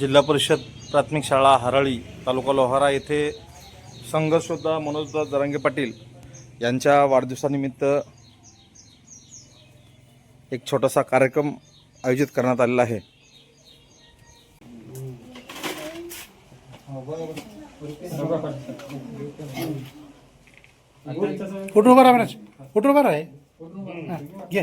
जिल्हा परिषद प्राथमिक शाळा हरळी तालुका लोहारा येथे संघर्षोद्धा मनोजदा जरांगे पाटील यांच्या वाढदिवसानिमित्त एक छोटासा कार्यक्रम आयोजित करण्यात आलेला आहे. फोटो उभा राहा फोटो उभा आहे घे.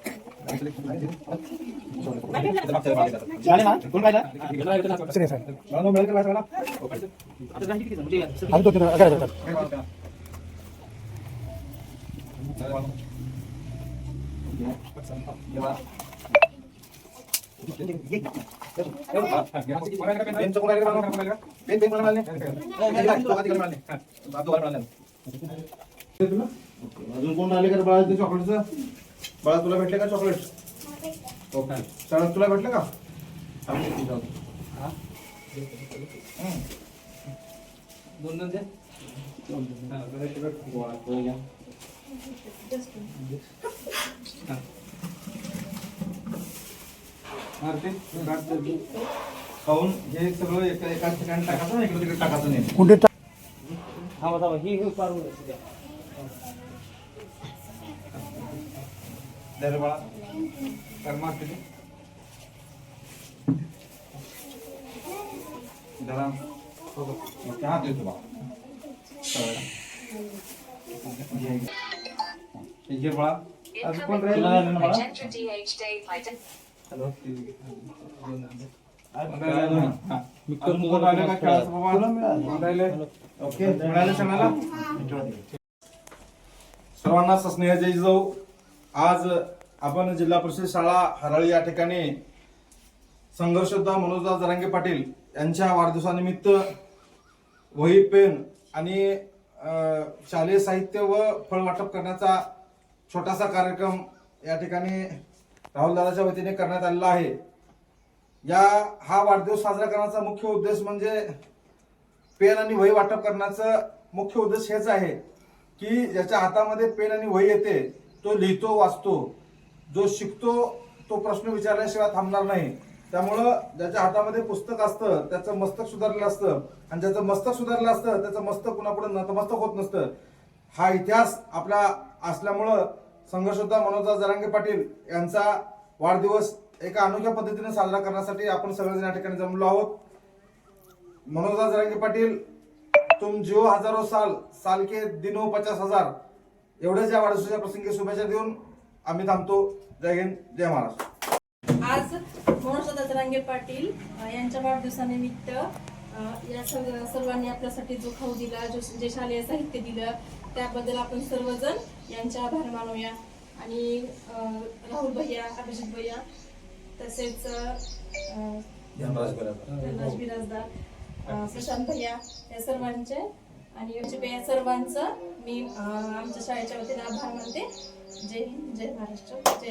अजून कोण आले का बाळा चॉकलेटचं? बाळा तुला भेटले का चॉकलेट ओके शाळेत तुला भेटलं का खाऊन हे सगळं एका एकाच ठिकाणी टाकायचं ना इकडे तिकडे टाकायचं नाही कुंडे दे रे बाळा. कर मार किती जरा हात देतो बाळा. घे बाळा. अजून कोण राहिलं? सर्वांना स्नेह जय जाऊ. आज आपण जिल्हा परिषद शाळा हराळी या ठिकाणी संघर्षोद्धा मनोजदा जरांगे पाटील यांच्या वाढदिवसानिमित्त वही पेन आणि शालेय साहित्य व फळ वाटप करण्याचा छोटासा कार्यक्रम या ठिकाणी राहुल दादाच्या वतीने करण्यात आलेला आहे. या हा वाढदिवस साजरा करण्याचा मुख्य उद्देश म्हणजे पेन आणि वही वाटप करण्याचा मुख्य उद्देश हेच आहे की ज्याच्या हातामध्ये पेन आणि वही येते तो लिहितो वाचतो. जो शिकतो तो प्रश्न विचारल्याशिवाय थांबणार नाही. त्यामुळं ज्याच्या हातामध्ये पुस्तक असतं त्याचं मस्तक सुधारलेलं असतं. आणि ज्याचं मस्तक सुधारलं असतं त्याचं मस्तक कुणापुढे नतमस्तक होत नसतं. हा इतिहास आपला असल्यामुळं संघर्षोद्धा मनोजा जरांगे पाटील यांचा वाढदिवस एका अनोख्या पद्धतीने साजरा करण्यासाठी आपण सगळेजण या ठिकाणी जमलो आहोत. मनोजा जरांगे पाटील तुम जिओ हजारो साल साल के दिनो पचास हजार. एवढ्याच या वाढदिवसाच्या प्रसंगी शुभेच्छा देऊन आम्ही थांबतो. जय हिंद जय महाराष्ट्र. आज मनोज रंगे पाटील यांच्या वाढदिवसानिमित्त या सर्व सर्वांनी आपल्यासाठी जो खाऊ दिला जो जे शालेय साहित्य दिलं त्याबद्दल आपण सर्वजण यांचे आभार मानूया. आणि राहुल भैया अभिजित भैया तसेच अ, धनराज बिराजदार. अ, प्रशांत भैया या सर्वांचे आणि यांचे या सर्वांचं मी आमच्या शाळेच्या वतीने आभार मानते. जय हिंद जय महाराष्ट्र जय